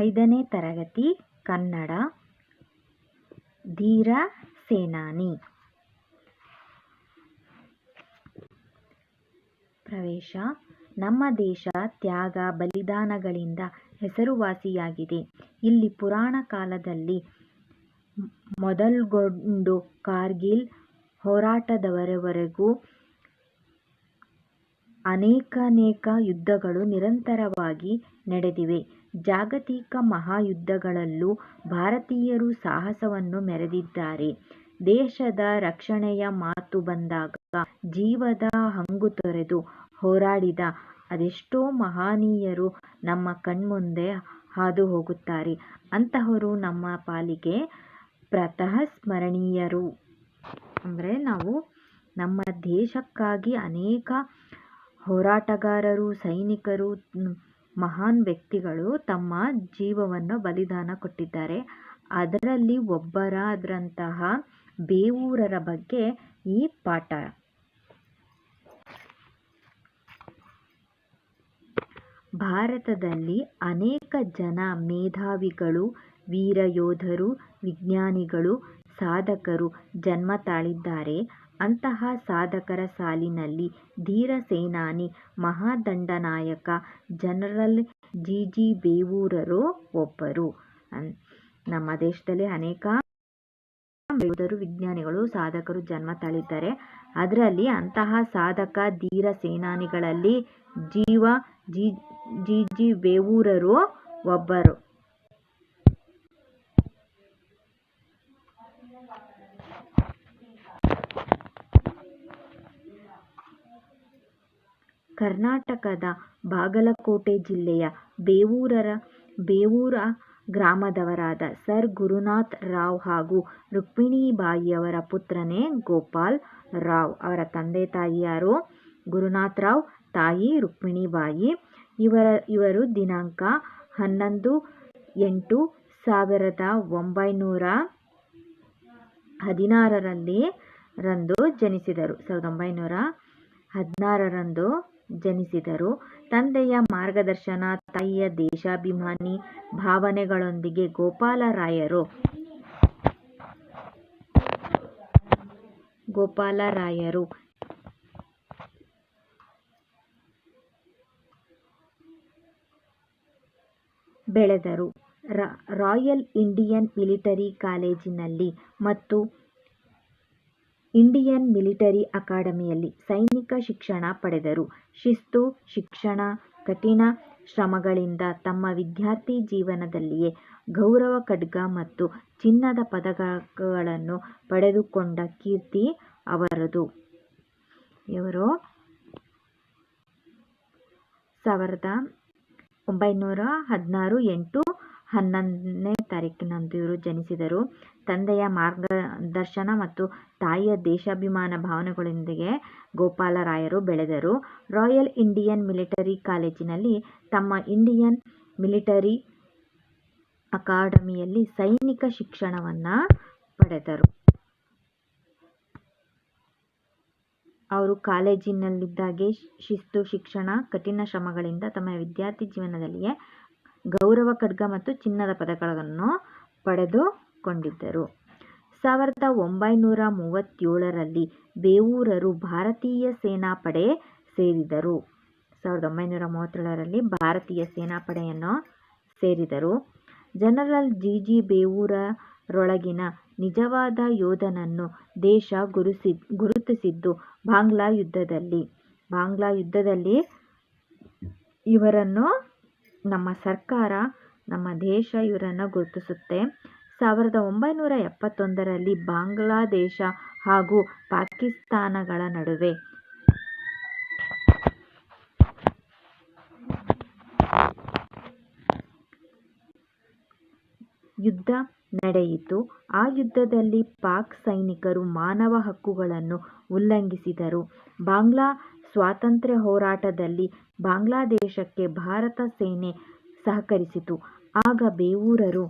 ಐದನೇ ತರಗತಿ ಕನ್ನಡ. ಧೀರ ಸೇನಾನಿ. ಪ್ರವೇಶ. ನಮ್ಮ ದೇಶ ತ್ಯಾಗ ಬಲಿದಾನಗಳಿಂದ ಹೆಸರುವಾಸಿಯಾಗಿದೆ. ಇಲ್ಲಿ ಪುರಾಣ ಕಾಲದಲ್ಲಿ ಮೊದಲ್ಗೊಂಡು ಕಾರ್ಗಿಲ್ ಹೋರಾಟದವರೆಗೂ ಅನೇಕಾನೇಕ ಯುದ್ಧಗಳು ನಿರಂತರವಾಗಿ ನಡೆದಿವೆ. ಜಾಗತಿಕ ಮಹಾಯುದ್ಧಗಳಲ್ಲೂ ಭಾರತೀಯರು ಸಾಹಸವನ್ನು ಮೆರೆದಿದ್ದಾರೆ. ದೇಶದ ರಕ್ಷಣೆಯ ಮಾತು ಬಂದಾಗ ಜೀವದ ಹಂಗು ತೊರೆದು ಹೋರಾಡಿದ ಅದೆಷ್ಟೋ ಮಹನೀಯರು ನಮ್ಮ ಕಣ್ಮುಂದೆ ಹಾದು ಹೋಗುತ್ತಾರೆ. ಅಂತಹವರು ನಮ್ಮ ಪಾಲಿಗೆ ಪ್ರತಃ ಸ್ಮರಣೀಯರು. ಅಂದರೆ ನಾವು ನಮ್ಮ ದೇಶಕ್ಕಾಗಿ ಅನೇಕ ಹೋರಾಟಗಾರರು, ಸೈನಿಕರು ಮಹಾನ್ ವ್ಯಕ್ತಿಗಳು ತಮ್ಮ ಜೀವವನ್ನು ಬಲಿದಾನ ಕೊಟ್ಟಿದ್ದಾರೆ. ಅದರಲ್ಲಿ ಒಬ್ಬರಾದಂತಹ ಬೇವೂರರ ಬಗ್ಗೆ ಈ ಪಾಠ. ಭಾರತದಲ್ಲಿ ಅನೇಕ ಜನ ಮೇಧಾವಿಗಳು, ವೀರಯೋಧರು, ವಿಜ್ಞಾನಿಗಳು, ಸಾಧಕರು ಜನ್ಮ ತಾಳಿದ್ದಾರೆ. ಅಂತಹ ಸಾಧಕರ ಸಾಲಿನಲ್ಲಿ ಧೀರ ಸೇನಾನಿ, ಮಹಾದಂಡನಾಯಕ ಜನರಲ್ ಜಿ. ಜಿ. ಬೇವೂರರು ಒಬ್ಬರು. ನಮ್ಮ ದೇಶದಲ್ಲಿ ಅನೇಕ ಯೋಧರು ವಿಜ್ಞಾನಿಗಳು, ಸಾಧಕರು ಜನ್ಮ ತಳಿದ್ದಾರೆ. ಅದರಲ್ಲಿ ಅಂತಹ ಸಾಧಕ, ಧೀರ ಸೇನಾನಿಗಳಲ್ಲಿ ಜೀವ, ಜಿ ಜಿ. ಜಿ. ಬೇವೂರರು ಒಬ್ಬರು. ಕರ್ನಾಟಕದ ಬಾಗಲಕೋಟೆ ಜಿಲ್ಲೆಯ ಬೇವೂರರ, ಬೇವೂರ ಗ್ರಾಮದವರಾದ ಸರ್ ಗುರುನಾಥ್ ರಾವ್ ಹಾಗೂ ರುಕ್ಮಿಣಿಬಾಯಿಯವರ ಪುತ್ರನೇ ಗೋಪಾಲ್ ರಾವ್. ಅವರ ತಂದೆ ತಾಯಿ ಯಾರು? ಗುರುನಾಥ್ ರಾವ್, ತಾಯಿ ರುಕ್ಮಿಣಿಬಾಯಿ. ಇವರ, ಇವರು ದಿನಾಂಕ ಹನ್ನೊಂದು ಎಂಟು ಸಾವಿರದ ಒಂಬೈನೂರ ಹದಿನಾರರಲ್ಲಿ ರಂದು ಜನಿಸಿದರು. ಸಾವಿರದ ಒಂಬೈನೂರ ಹದಿನಾರರಂದು ಜನಿಸಿದರು. ತಂದೆಯ ಮಾರ್ಗದರ್ಶನ ತಾಯಿಯ ದೇಶಾಭಿಮಾನಿ ಭಾವನೆಗಳೊಂದಿಗೆ ಗೋಪಾಲರಾಯರು ಗೋಪಾಲರಾಯರು ಬೆಳೆದರು. ರಾಯಲ್ ಇಂಡಿಯನ್ ಮಿಲಿಟರಿ ಕಾಲೇಜಿನಲ್ಲಿ ಮತ್ತು ಇಂಡಿಯನ್ ಮಿಲಿಟರಿ ಅಕಾಡೆಮಿಯಲ್ಲಿ ಸೈನಿಕ ಶಿಕ್ಷಣ ಪಡೆದರು. ಶಿಸ್ತು, ಶಿಕ್ಷಣ, ಕಠಿಣ ಶ್ರಮಗಳಿಂದ ತಮ್ಮ ವಿದ್ಯಾರ್ಥಿ ಜೀವನದಲ್ಲಿಯೇ ಗೌರವ ಖಡ್ಗ ಮತ್ತು ಚಿನ್ನದ ಪದಕಗಳನ್ನು ಪಡೆದುಕೊಂಡ ಕೀರ್ತಿ ಅವರದು. ಇವರು ಸಾವಿರದ ಒಂಬೈನೂರ ಹದಿನಾರು ಎಂಟು ಹನ್ನೊಂದನೇ ತಾರೀಕಿನಂದು ಇವರು ಜನಿಸಿದರು. ತಂದೆಯ ಮಾರ್ಗದರ್ಶನ ಮತ್ತು ತಾಯಿಯ ದೇಶಾಭಿಮಾನ ಭಾವನೆಗಳೊಂದಿಗೆ ಗೋಪಾಲರಾಯರು ಬೆಳೆದರು. ರಾಯಲ್ ಇಂಡಿಯನ್ ಮಿಲಿಟರಿ ಕಾಲೇಜಿನಲ್ಲಿ ತಮ್ಮ ಇಂಡಿಯನ್ ಮಿಲಿಟರಿ ಅಕಾಡೆಮಿಯಲ್ಲಿ ಸೈನಿಕ ಶಿಕ್ಷಣವನ್ನು ಪಡೆದರು. ಅವರು ಕಾಲೇಜಿನಲ್ಲಿದ್ದಾಗೆ ಶಿಸ್ತು, ಶಿಕ್ಷಣ, ಕಠಿಣ ಶ್ರಮಗಳಿಂದ ತಮ್ಮ ವಿದ್ಯಾರ್ಥಿ ಜೀವನದಲ್ಲಿಯೇ ಗೌರವ ಖಡ್ಗ ಮತ್ತು ಚಿನ್ನದ ಪದಕಗಳನ್ನು ಪಡೆದುಕೊಂಡಿದ್ದರು. ಸಾವಿರದ ಒಂಬೈನೂರ ಮೂವತ್ತೇಳರಲ್ಲಿ ಬೇವೂರರು ಭಾರತೀಯ ಸೇನಾಪಡೆ ಸೇರಿದರು. ಸಾವಿರದ ಒಂಬೈನೂರ ಮೂವತ್ತೇಳರಲ್ಲಿ ಭಾರತೀಯ ಸೇನಾಪಡೆಯನ್ನು ಸೇರಿದರು. ಜನರಲ್ ಜಿ ಜಿ ಬೇವೂರರೊಳಗಿನ ನಿಜವಾದ ಯೋಧನನ್ನು ದೇಶ ಗುರುಸಿ, ಗುರುತಿಸಿದ್ದು ಬಾಂಗ್ಲಾ ಯುದ್ಧದಲ್ಲಿ. ಬಾಂಗ್ಲಾ ಯುದ್ಧದಲ್ಲಿ ಇವರನ್ನು ನಮ್ಮ ಸರ್ಕಾರ ನಮ್ಮ ದೇಶ ಇವರನ್ನು ಗುರುತಿಸುತ್ತೆ. ಸಾವಿರದ ಒಂಬೈನೂರ ಎಪ್ಪತ್ತೊಂದರಲ್ಲಿ ಬಾಂಗ್ಲಾದೇಶ ಹಾಗೂ ಪಾಕಿಸ್ತಾನಗಳ ನಡುವೆ ಯುದ್ಧ ನಡೆಯಿತು. ಆ ಯುದ್ಧದಲ್ಲಿ ಪಾಕ್ ಸೈನಿಕರು ಮಾನವ ಹಕ್ಕುಗಳನ್ನು ಉಲ್ಲಂಘಿಸಿದರು. ಬಾಂಗ್ಲಾ ಸ್ವಾತಂತ್ರ್ಯ ಹೋರಾಟದಲ್ಲಿ ಬಾಂಗ್ಲಾದೇಶಕ್ಕೆ ಭಾರತ ಸೇನೆ ಸಹಕರಿಸಿತು ಆಗ ಬೇವೂರರು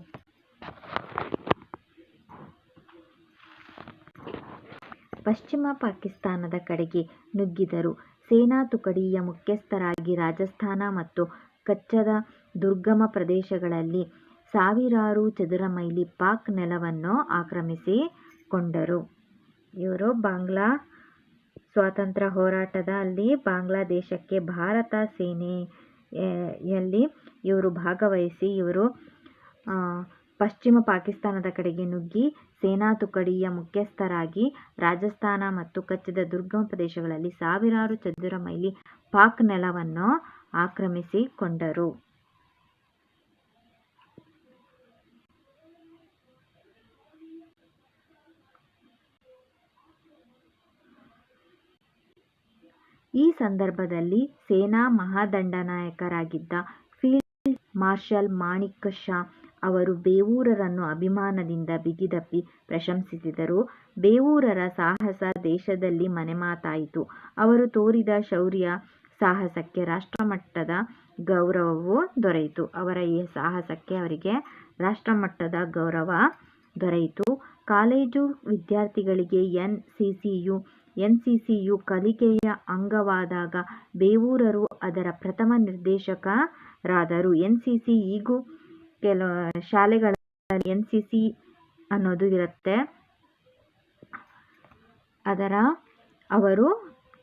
ಪಶ್ಚಿಮ ಪಾಕಿಸ್ತಾನದ ಕಡೆಗೆ ನುಗ್ಗಿದರು ಸೇನಾ ತುಕಡಿಯ ಮುಖ್ಯಸ್ಥರಾಗಿ ರಾಜಸ್ಥಾನ ಮತ್ತು ಕಚ್ಚದ ದುರ್ಗಮ ಪ್ರದೇಶಗಳಲ್ಲಿ ಸಾವಿರಾರು ಚದುರ ಮೈಲಿ ಪಾಕ್ ನೆಲವನ್ನು ಆಕ್ರಮಿಸಿಕೊಂಡರು. ಇವರು ಬಾಂಗ್ಲಾ ಸ್ವಾತಂತ್ರ್ಯ ಹೋರಾಟದಲ್ಲಿ ಬಾಂಗ್ಲಾದೇಶಕ್ಕೆ ಭಾರತ ಸೇನೆಯಲ್ಲಿ ಇವರು ಭಾಗವಹಿಸಿ ಇವರು ಪಶ್ಚಿಮ ಪಾಕಿಸ್ತಾನದ ಕಡೆಗೆ ನುಗ್ಗಿ ಸೇನಾ ತುಕಡಿಯ ಮುಖ್ಯಸ್ಥರಾಗಿ ರಾಜಸ್ಥಾನ ಮತ್ತು ಕಚ್ಚದ ದುರ್ಗಮ ಪ್ರದೇಶಗಳಲ್ಲಿ ಸಾವಿರಾರು ಚದುರ ಮೈಲಿ ಪಾಕ್ ನೆಲವನ್ನು ಆಕ್ರಮಿಸಿಕೊಂಡರು. ಈ ಸಂದರ್ಭದಲ್ಲಿ ಸೇನಾ ಮಹಾದಂಡನಾಯಕರಾಗಿದ್ದ ಫೀಲ್ಡ್ ಮಾರ್ಷಲ್ ಮಾಣಿಕ್ ಷಾ ಅವರು ಬೇವೂರರನ್ನು ಅಭಿಮಾನದಿಂದ ಬಿಗಿದಪ್ಪಿ ಪ್ರಶಂಸಿಸಿದರು. ಬೇವೂರರ ಸಾಹಸ ದೇಶದಲ್ಲಿ ಮನೆಮಾತಾಯಿತು. ಅವರು ತೋರಿದ ಶೌರ್ಯ ಸಾಹಸಕ್ಕೆ ರಾಷ್ಟ್ರಮಟ್ಟದ ಗೌರವವೂ ದೊರೆಯಿತು. ಅವರ ಈ ಸಾಹಸಕ್ಕೆ ಅವರಿಗೆ ರಾಷ್ಟ್ರಮಟ್ಟದ ಗೌರವ ದೊರೆಯಿತು. ಕಾಲೇಜು ವಿದ್ಯಾರ್ಥಿಗಳಿಗೆ N. N. C. C. U. ಕಲಿಕೆಯ ಅಂಗವಾದಾಗ ಬೇವೂರರು ಅದರ ಪ್ರಥಮ ನಿರ್ದೇಶಕರಾದರು. ಎನ್ಸಿಸಿ ಈಗೂ ಕೆಲ ಶಾಲೆಗಳಲ್ಲಿ ಎನ್. ಸಿ. ಸಿ. ಅನ್ನೋದು ಇರುತ್ತೆ. ಅದರ ಅವರು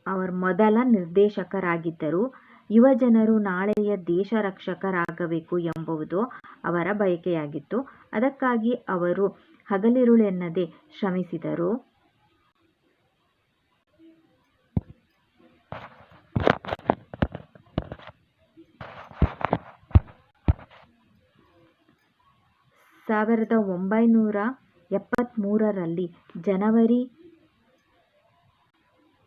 ಅವರ ಮೊದಲ ನಿರ್ದೇಶಕರಾಗಿದ್ದರು. ಯುವಜನರು ನಾಳೆಯ ದೇಶ ರಕ್ಷಕರಾಗಬೇಕು ಎಂಬುದು ಅವರ ಬಯಕೆಯಾಗಿತ್ತು. ಅದಕ್ಕಾಗಿ ಅವರು ಹಗಲಿರುಳೆನ್ನದೆ ಶ್ರಮಿಸಿದರು. ಸಾವಿರದ ಒಂಬೈನೂರ ಎಪ್ಪತ್ತ್ಮೂರರಲ್ಲಿ ಜನವರಿ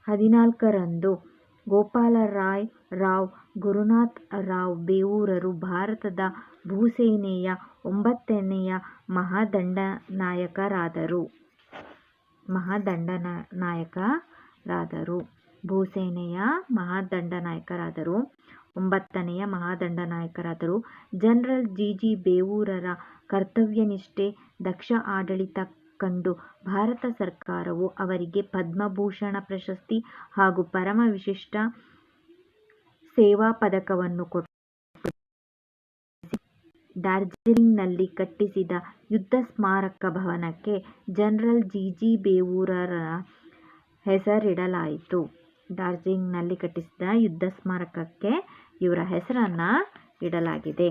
ಹದಿನಾಲ್ಕರಂದು ಗೋಪಾಲರಾಯ್ ರಾವ್, ಗುರುನಾಥ್ ರಾವ್ ಬೇವೂರರು ಭಾರತದ ಭೂಸೇನೆಯ ಒಂಬತ್ತನೆಯ ಮಹಾದಂಡನಾಯಕರಾದರು. ಮಹಾದಂಡನಾಯಕರಾದರು. ಭೂಸೇನೆಯ ಮಹಾದಂಡನಾಯಕರಾದರು. ಒಂಬತ್ತನೆಯ ಮಹಾದಂಡನಾಯಕರಾದರು. General G. ಜಿ. ಬೇವೂರರ ಕರ್ತವ್ಯನಿಷ್ಠೆ, ದಕ್ಷ ಆಡಳಿತ ಕಂಡು ಭಾರತ ಸರ್ಕಾರವು ಅವರಿಗೆ ಪದ್ಮಭೂಷಣ ಪ್ರಶಸ್ತಿ ಹಾಗೂ ಪರಮ ವಿಶಿಷ್ಟ ಸೇವಾ ಪದಕವನ್ನು ಕೊಟ್ಟು. ಡಾರ್ಜಿಲಿಂಗ್ನಲ್ಲಿ ಕಟ್ಟಿಸಿದ ಯುದ್ಧ ಸ್ಮಾರಕ ಭವನಕ್ಕೆ ಜನರಲ್ ಜಿ. ಜಿ. ಬೇವೂರರ ಹೆಸರಿಡಲಾಯಿತು. ಡಾರ್ಜಿಲಿಂಗ್ನಲ್ಲಿ ಕಟ್ಟಿಸಿದ ಯುದ್ಧ ಸ್ಮಾರಕಕ್ಕೆ ಇವರ ಹೆಸರನ್ನು ಇಡಲಾಗಿದೆ.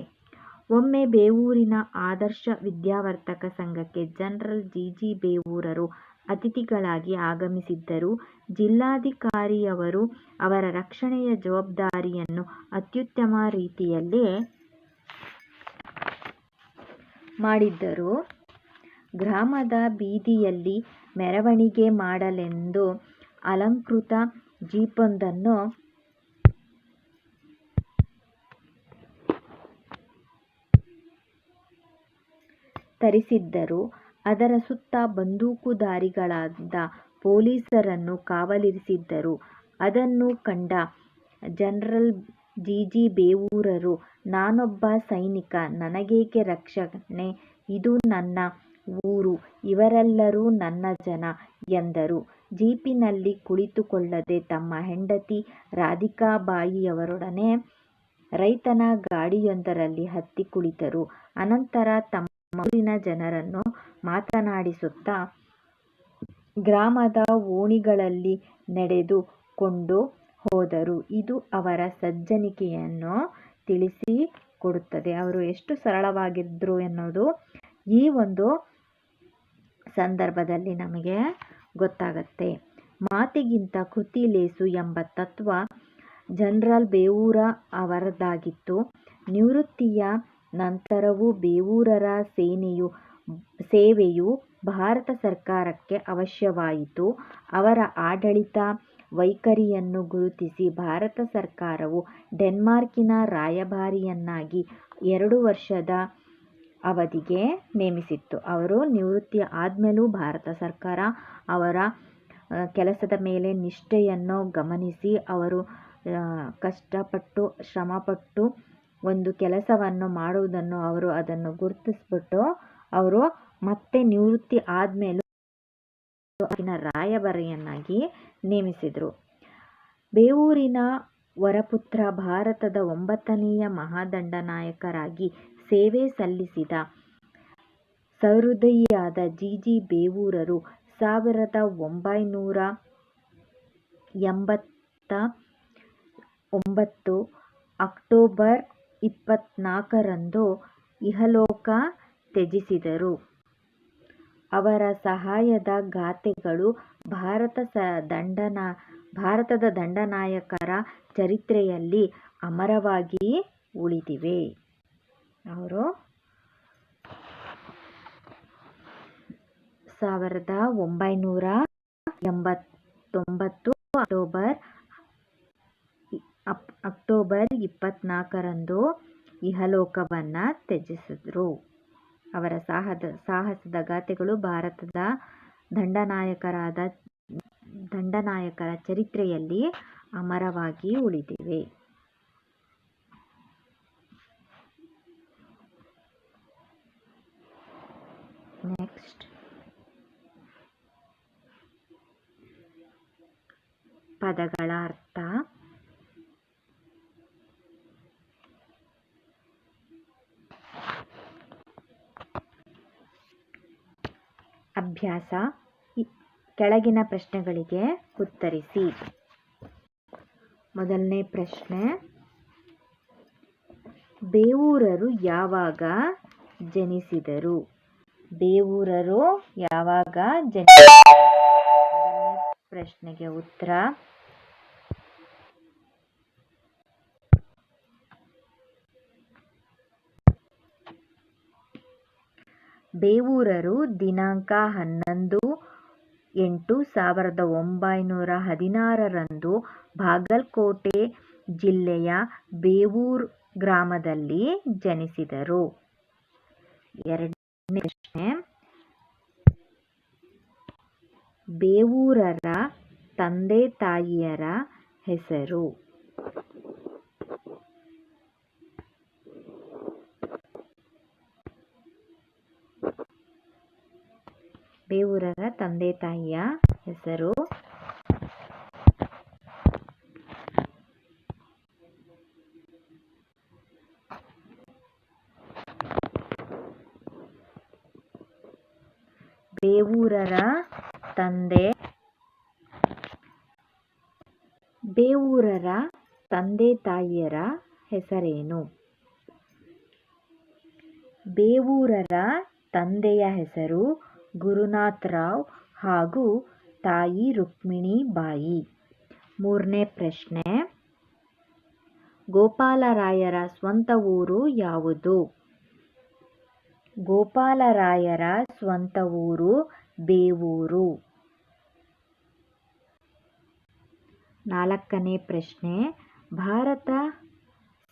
ಒಮ್ಮೆ ಬೇವೂರಿನ ಆದರ್ಶ ವಿದ್ಯಾವರ್ತಕ ಸಂಘಕ್ಕೆ ಜನರಲ್ ಜಿ. ಜಿ. ಬೇವೂರರು ಅತಿಥಿಗಳಾಗಿ ಆಗಮಿಸಿದ್ದರು. ಜಿಲ್ಲಾಧಿಕಾರಿಯವರು ಅವರ ರಕ್ಷಣೆಯ ಜವಾಬ್ದಾರಿಯನ್ನು ಅತ್ಯುತ್ತಮ ರೀತಿಯಲ್ಲಿ ಮಾಡಿದ್ದರು. ಗ್ರಾಮದ ಬೀದಿಯಲ್ಲಿ ಮೆರವಣಿಗೆ ಮಾಡಲೆಂದು ಅಲಂಕೃತ ಜೀಪೊಂದನ್ನು ತರಿಸಿದ್ದರು. ಅದರ ಸುತ್ತ ಬಂದೂಕುಧಾರಿಗಳಾದ ಪೊಲೀಸರನ್ನು ಕಾವಲಿರಿಸಿದ್ದರು. ಅದನ್ನು ಕಂಡ ಜನರಲ್ ಜಿ. ಜಿ. ಬೇವೂರರು ನಾನೊಬ್ಬ ಸೈನಿಕ, ನನಗೇಕೆ ರಕ್ಷಣೆ, ಇದು ನನ್ನ ಊರು, ಇವರೆಲ್ಲರೂ ನನ್ನ ಜನ ಎಂದರು. ಜೀಪಿನಲ್ಲಿ ಕುಳಿತುಕೊಳ್ಳದೆ ತಮ್ಮ ಹೆಂಡತಿ ರಾಧಿಕಾಬಾಯಿಯವರೊಡನೆ ರೈತನ ಗಾಡಿಯೊಂದರಲ್ಲಿ ಹತ್ತಿ ಕುಳಿತರು. ಅನಂತರ ತಮ್ಮ ಊರಿನ ಜನರನ್ನು ಮಾತನಾಡಿಸುತ್ತಾ ಗ್ರಾಮದ ಓಣಿಗಳಲ್ಲಿ ನಡೆದು ಕೊಂಡು ಹೋದರು. ಇದು ಅವರ ಸಜ್ಜನಿಕೆಯನ್ನು ತಿಳಿಸಿಕೊಡುತ್ತದೆ. ಅವರು ಎಷ್ಟು ಸರಳವಾಗಿದ್ರು ಎನ್ನುವುದು ಈ ಒಂದು ಸಂದರ್ಭದಲ್ಲಿ ನಮಗೆ ಗೊತ್ತಾಗುತ್ತೆ. ಮಾತಿಗಿಂತ ಕೃತಿ ಲೇಸು ಎಂಬ ತತ್ವ ಜನರಲ್ ಬೇವೂರ ಅವರದಾಗಿತ್ತು. ನಿವೃತ್ತಿಯ ನಂತರವೂ ಬೇವೂರರ ಸೇವೆಯು ಭಾರತ ಸರ್ಕಾರಕ್ಕೆ ಅವಶ್ಯವಾಯಿತು. ಅವರ ಆಡಳಿತ ವೈಖರಿಯನ್ನು ಗುರುತಿಸಿ ಭಾರತ ಸರ್ಕಾರವು ಡೆನ್ಮಾರ್ಕಿನ ರಾಯಭಾರಿಯನ್ನಾಗಿ ಎರಡು ವರ್ಷದ ಅವಧಿಗೆ ನೇಮಿಸಿತ್ತು. ಅವರು ನಿವೃತ್ತಿ ಆದಮೇಲೂ ಭಾರತ ಸರ್ಕಾರ ಅವರ ಕೆಲಸದ ಮೇಲೆ ನಿಷ್ಠೆಯನ್ನು ಗಮನಿಸಿ ಅವರು ಕಷ್ಟಪಟ್ಟು ಶ್ರಮಪಟ್ಟು ಒಂದು ಕೆಲಸವನ್ನು ಮಾಡುವುದನ್ನು ಅವರು ಅದನ್ನು ಗುರುತಿಸ್ಬಿಟ್ಟು ಅವರು ಮತ್ತೆ ನಿವೃತ್ತಿ ಆದ್ಮೇಲೆ ರಾಯಭಾರಿಯನ್ನಾಗಿ ನೇಮಿಸಿದರು ಬೇವೂರಿನ ವರಪುತ್ರ ಭಾರತದ ಒಂಬತ್ತನೆಯ ಮಹಾದಂಡನಾಯಕರಾಗಿ ಸೇವೆ ಸಲ್ಲಿಸಿದ ಸಹೃದಯಿಯಾದ ಜಿ. ಜಿ. ಬೇವೂರರು ಸಾವಿರದ ಒಂಬೈನೂರ ಎಂಬತ್ತ ಒಂಬತ್ತು ಅಕ್ಟೋಬರ್ ಇಪ್ಪತ್ನಾಲ್ಕರಂದು ಇಹಲೋಕ ತ್ಯಜಿಸಿದರು. ಅವರ ಸಹಾಯದ ಗಾಥೆಗಳು ಭಾರತದ ದಂಡನಾಯಕರ ಚರಿತ್ರೆಯಲ್ಲಿ ಅಮರವಾಗಿ ಉಳಿದಿವೆ. ಅವರು ಸಾವಿರದ ಒಂಭೈನೂರ ಎಂಬತ್ತೊಂಬತ್ತು ಅಕ್ಟೋಬರ್ ಇಪ್ಪತ್ನಾಲ್ಕರಂದು ಇಹಲೋಕವನ್ನು ತ್ಯಜಿಸಿದರು. ಅವರ ಸಾಹಸದ ಗಾಥೆಗಳು ಭಾರತದ ದಂಡನಾಯಕರಾದ, ದಂಡನಾಯಕರ ಚರಿತ್ರೆಯಲ್ಲಿ ಅಮರವಾಗಿ ಉಳಿದಿವೆ. ನೆಕ್ಸ್ಟ್ ಪದಗಳ ಅರ್ಥ ಅಭ್ಯಾಸ ಕೆಳಗಿನ ಪ್ರಶ್ನೆಗಳಿಗೆ ಉತ್ತರಿಸಿ. ಮೊದಲನೇ ಪ್ರಶ್ನೆ ಬೇವೂರರು ಯಾವಾಗ ಜನಿಸಿದರು? ಬೇವೂರರು ಯಾವಾಗ ಜನಿಸಿದರು? ಪ್ರಶ್ನೆಗೆ ಉತ್ತರ ಬೇವೂರರು ದಿನಾಂಕ ಹನ್ನೊಂದು ಎಂಟು ಸಾವಿರದ ಒಂಬೈನೂರ ಹದಿನಾರರಂದು ಬಾಗಲಕೋಟೆ ಜಿಲ್ಲೆಯ ಬೇವೂರು ಗ್ರಾಮದಲ್ಲಿ ಜನಿಸಿದರು. ಎರಡನೇ ಪ್ರಶ್ನೆ ಬೇವೂರರ ತಂದೆ-ತಾಯಿಯರ ಹೆಸರು? ಬೇವೂರರ ತಂದೆ-ತಾಯಿಯ ಹೆಸರು ಬೇವೂರರ ತಂದೆ ಬೇವೂರರ ತಂದೆ-ತಾಯಿಯರ ಹೆಸರೇನು? ಬೇವೂರರ ತಂದೆಯ ಹೆಸರು ಗುರುನಾಥರಾವ್ ಹಾಗೂ ತಾಯಿ ರುಕ್ಮಿಣಿಬಾಯಿ ಮೂರನೇ ಪ್ರಶ್ನೆ ಗೋಪಾಲರಾಯರ ಸ್ವಂತ ಊರು ಯಾವುದು? ಗೋಪಾಲರಾಯರ ಸ್ವಂತ ಊರು ಬೇವೂರು. ನಾಲ್ಕನೇ ಪ್ರಶ್ನೆ ಭಾರತ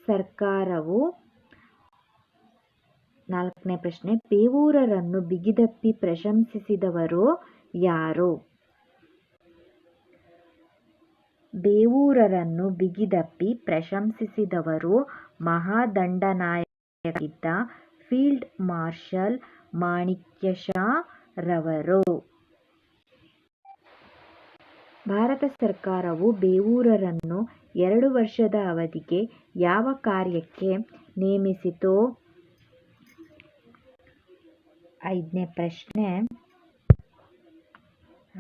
ಸರ್ಕಾರವು ಬೇವೂರರನ್ನು ಬಿಗಿದಪ್ಪಿ ಪ್ರಶಂಸಿಸಿದವರು ಯಾರು? ಬೇವೂರರನ್ನು ಬಿಗಿದಪ್ಪಿ ಪ್ರಶಂಸಿಸಿದವರು ಮಹಾದಂಡನಾಯಕರಾಗಿದ್ದ ಫೀಲ್ಡ್ ಮಾರ್ಷಲ್ ಮಾಣಿಕ್ಯ ಷಾ ರವರು. ಭಾರತ ಸರ್ಕಾರವು ಬೇವೂರರನ್ನು ಎರಡು ವರ್ಷದ ಅವಧಿಗೆ ಯಾವ ಕಾರ್ಯಕ್ಕೆ ನೇಮಿಸಿತು? ಐದನೇ ಪ್ರಶ್ನೆ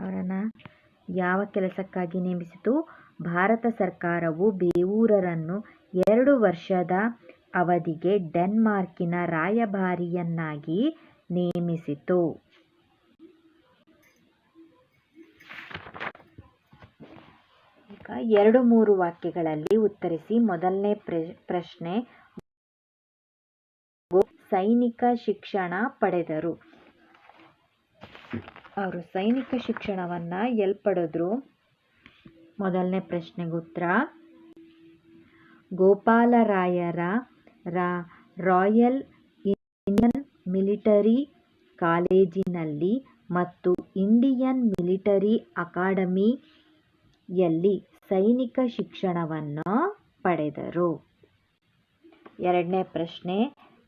ಅವರನ್ನು ಯಾವ ಕೆಲಸಕ್ಕಾಗಿ ನೇಮಿಸಿತು? ಭಾರತ ಸರ್ಕಾರವು ಬೇವೂರರನ್ನು ಎರಡು ವರ್ಷದ ಅವಧಿಗೆ ಡೆನ್ಮಾರ್ಕಿನ ರಾಯಭಾರಿಯನ್ನಾಗಿ ನೇಮಿಸಿತು. ಈಗ ಎರಡು ಮೂರು ವಾಕ್ಯಗಳಲ್ಲಿ ಉತ್ತರಿಸಿ. ಮೊದಲನೇ ಪ್ರಶ್ನೆ ಸೈನಿಕ ಶಿಕ್ಷಣ ಪಡೆದರು. ಅವರು ಸೈನಿಕ ಶಿಕ್ಷಣವನ್ನು ಎಲ್ಲಿ ಪಡೆದ್ರು ಮೊದಲನೇ ಪ್ರಶ್ನೆಗೆ ಉತ್ತರ ಗೋಪಾಲರಾಯರ ರಾಯಲ್ ಇಂಡಿಯನ್ ಮಿಲಿಟರಿ ಕಾಲೇಜಿನಲ್ಲಿ ಮತ್ತು ಇಂಡಿಯನ್ ಮಿಲಿಟರಿ ಅಕಾಡೆಮಿಯಲ್ಲಿ ಸೈನಿಕ ಶಿಕ್ಷಣವನ್ನು ಪಡೆದರು. ಎರಡನೇ ಪ್ರಶ್ನೆ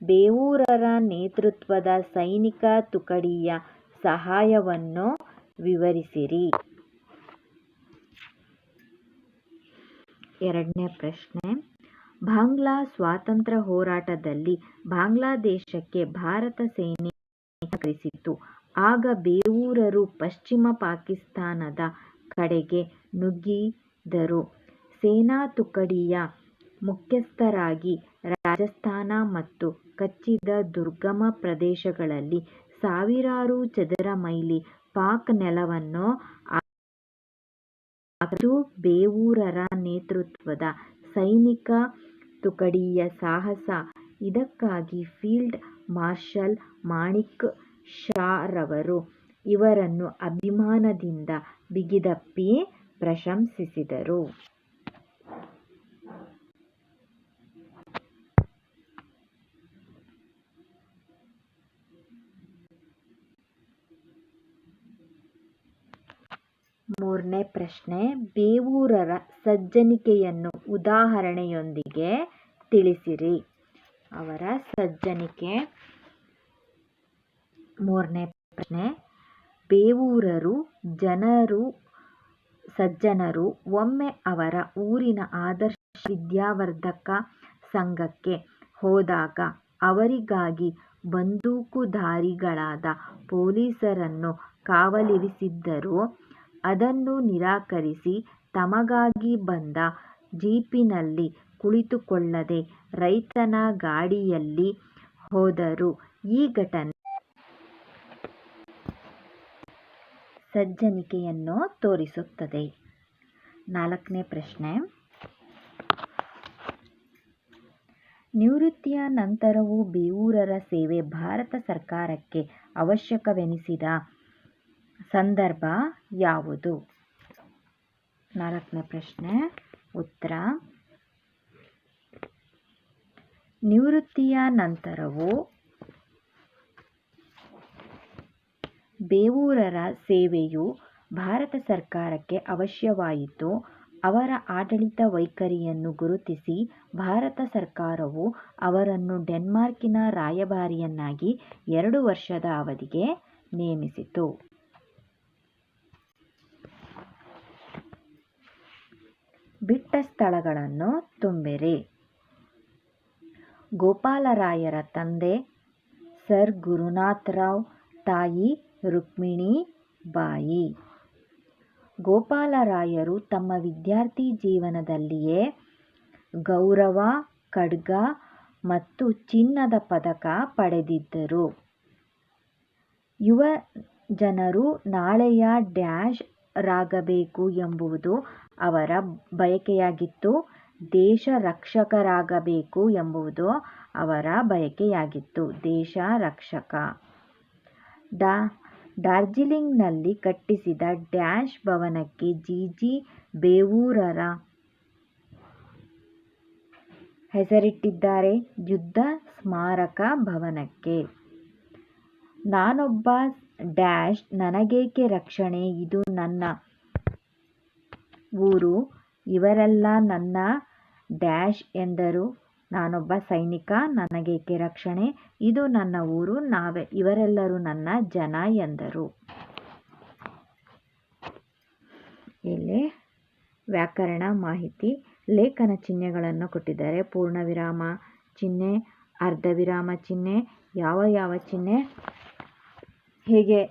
ಬೇವೂರರ ನೇತೃತ್ವದ ಸೈನಿಕ ತುಕಡಿಯ ಸಹಾಯವನ್ನು ವಿವರಿಸಿರಿ. ಎರಡನೇ ಪ್ರಶ್ನೆ. ಬಾಂಗ್ಲಾ ಸ್ವಾತಂತ್ರ್ಯ ಹೋರಾಟದಲ್ಲಿ ಬಾಂಗ್ಲಾದೇಶಕ್ಕೆ ಭಾರತ ಸೇನೆ ಸಹಕರಿಸಿತು ಆಗ ಬೇವೂರರು ಪಶ್ಚಿಮ ಪಾಕಿಸ್ತಾನದ ಕಡೆಗೆ ನುಗ್ಗಿದರು. ಸೇನಾ ತುಕಡಿಯ ಮುಖ್ಯಸ್ಥರಾಗಿ ರಾಜಸ್ಥಾನ ಮತ್ತು ಕಚ್ಚಿದ ದುರ್ಗಮ ಪ್ರದೇಶಗಳಲ್ಲಿ ಸಾವಿರಾರು ಚದರ ಮೈಲಿ ಪಾಕ್ ನೆಲವನ್ನು ಬೇವೂರರ ನೇತೃತ್ವದ ಸೈನಿಕ ತುಕಡಿಯ ಸಾಹಸ ಇದಕ್ಕಾಗಿ ಫೀಲ್ಡ್ ಮಾರ್ಷಲ್ ಮಾಣಿಕ್ ಷಾರವರು ಇವರನ್ನು ಅಭಿಮಾನದಿಂದ ಬಿಗಿದಪ್ಪಿ ಪ್ರಶಂಸಿಸಿದರು. ಮೂರನೇ ಪ್ರಶ್ನೆ, ಬೇವೂರರ ಸಜ್ಜನಿಕೆಯನ್ನು ಉದಾಹರಣೆಯೊಂದಿಗೆ ತಿಳಿಸಿರಿ. ಅವರ ಸಜ್ಜನಿಕೆ ಮೂರನೇ ಪ್ರಶ್ನೆ, ಬೇವೂರರು ಜನರು, ಸಜ್ಜನರು ಒಮ್ಮೆ ಅವರ ಊರಿನ ಆದರ್ಶ ವಿದ್ಯಾವರ್ಧಕ ಸಂಘಕ್ಕೆ ಹೋದಾಗ ಅವರಿಗಾಗಿ ಬಂದೂಕುಧಾರಿಗಳಾದ ಪೊಲೀಸರನ್ನು ಕಾವಲಿರಿಸಿದ್ದರು. ಅದನ್ನು ನಿರಾಕರಿಸಿ ತಮಗಾಗಿ ಬಂದ ಜೀಪಿನಲ್ಲಿ ಕುಳಿತುಕೊಳ್ಳದೆ ರೈತನ ಗಾಡಿಯಲ್ಲಿ ಹೋದರು. ಈ ಘಟನೆ ಸಜ್ಜನಿಕೆಯನ್ನು ತೋರಿಸುತ್ತದೆ. ನಾಲ್ಕನೇ ಪ್ರಶ್ನೆ ನಿವೃತ್ತಿಯ ನಂತರವೂ ಬೇವೂರರ ಸೇವೆ ಭಾರತ ಸರ್ಕಾರಕ್ಕೆ ಅವಶ್ಯಕವೆನಿಸಿದ ಸಂದರ್ಭ ಯಾವುದು? ನಾಲ್ಕನೇ ಪ್ರಶ್ನೆ ಉತ್ತರ ನಿವೃತ್ತಿಯ ನಂತರವೂ ಬೇವೂರರ ಸೇವೆಯು ಭಾರತ ಸರ್ಕಾರಕ್ಕೆ ಅವಶ್ಯವಾಯಿತು. ಅವರ ಆಡಳಿತ ವೈಖರಿಯನ್ನು ಗುರುತಿಸಿ ಭಾರತ ಸರ್ಕಾರವು ಅವರನ್ನು ಡೆನ್ಮಾರ್ಕಿನ ರಾಯಭಾರಿಯನ್ನಾಗಿ ಎರಡು ವರ್ಷದ ಅವಧಿಗೆ ನೇಮಿಸಿತು. ಬಿಟ್ಟ ಸ್ಥಳಗಳನ್ನು ತುಂಬಿರಿ. ಗೋಪಾಲರಾಯರ ತಂದೆ ಸರ್ ಗುರುನಾಥರಾವ್, ತಾಯಿ ರುಕ್ಮಿಣಿ ಬಾಯಿ ಗೋಪಾಲರಾಯರು ತಮ್ಮ ವಿದ್ಯಾರ್ಥಿ ಜೀವನದಲ್ಲಿಯೇ ಗೌರವ ಖಡ್ಗ ಮತ್ತು ಚಿನ್ನದ ಪದಕ ಪಡೆದಿದ್ದರು. ಯುವ ಜನರು ನಾಳೆಯ ಡ್ಯಾಶ್ ರಾಗಬೇಕು ಎಂಬುದು ಅವರ ಬಯಕೆಯಾಗಿತ್ತು. ದೇಶ ರಕ್ಷಕರಾಗಬೇಕು ಎಂಬುದು ಅವರ ಬಯಕೆಯಾಗಿತ್ತು. ದೇಶ ರಕ್ಷಕ. ಡಾ, ಡಾರ್ಜಿಲಿಂಗ್ನಲ್ಲಿ ಕಟ್ಟಿಸಿದ ಡ್ಯಾಶ್ ಭವನಕ್ಕೆ ಜಿ. ಜಿ. ಬೇವೂರರ ಹೆಸರಿಟ್ಟಿದ್ದಾರೆ. ಯುದ್ಧ ಸ್ಮಾರಕ ಭವನಕ್ಕೆ. ನಾನೊಬ್ಬ ನನಗೇಕೆ ರಕ್ಷಣೆ ಇದು ನನ್ನ ಊರು ಇವರೆಲ್ಲ ನನ್ನ ಡ್ಯಾಶ್ ಎಂದರು. ನಾನೊಬ್ಬ ಸೈನಿಕ ನನಗೇಕೆ ರಕ್ಷಣೆ ಇದು ನನ್ನ ಊರು ನಾವೆ ಇವರೆಲ್ಲರೂ ನನ್ನ ಜನ ಎಂದರು. ಇಲ್ಲಿ ವ್ಯಾಕರಣ ಮಾಹಿತಿ ಲೇಖನ ಚಿಹ್ನೆಗಳನ್ನು ಕೊಟ್ಟಿದ್ದಾರೆ. ಪೂರ್ಣ ವಿರಾಮ ಚಿಹ್ನೆ, ಅರ್ಧ ವಿರಾಮ ಚಿಹ್ನೆ, ಯಾವ ಯಾವ ಚಿಹ್ನೆ ಹೇಗೆ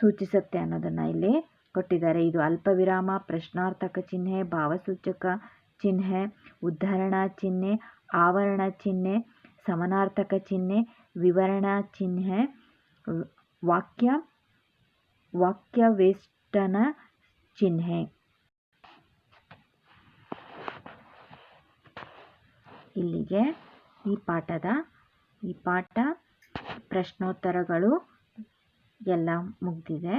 ಸೂಚಿಸುತ್ತೆ ಅನ್ನೋದನ್ನು ಇಲ್ಲಿ ಕೊಟ್ಟಿದ್ದಾರೆ. ಇದು ಅಲ್ಪವಿರಾಮ, ಪ್ರಶ್ನಾರ್ಥಕ ಚಿಹ್ನೆ, ಭಾವಸೂಚಕ ಚಿಹ್ನೆ, ಉದ್ಧರಣ ಚಿಹ್ನೆ, ಆವರಣ ಚಿಹ್ನೆ, ಸಮನಾರ್ಥಕ ಚಿಹ್ನೆ, ವಿವರಣಾ ಚಿಹ್ನೆ, ವಾಕ್ಯ ವಾಕ್ಯವೇಷ್ಟನ ಚಿಹ್ನೆ. ಇಲ್ಲಿಗೆ ಈ ಪಾಠದ ಈ ಪಾಠ ಪ್ರಶ್ನೋತ್ತರಗಳು ಎಲ್ಲ ಮುಗಿದಿದೆ.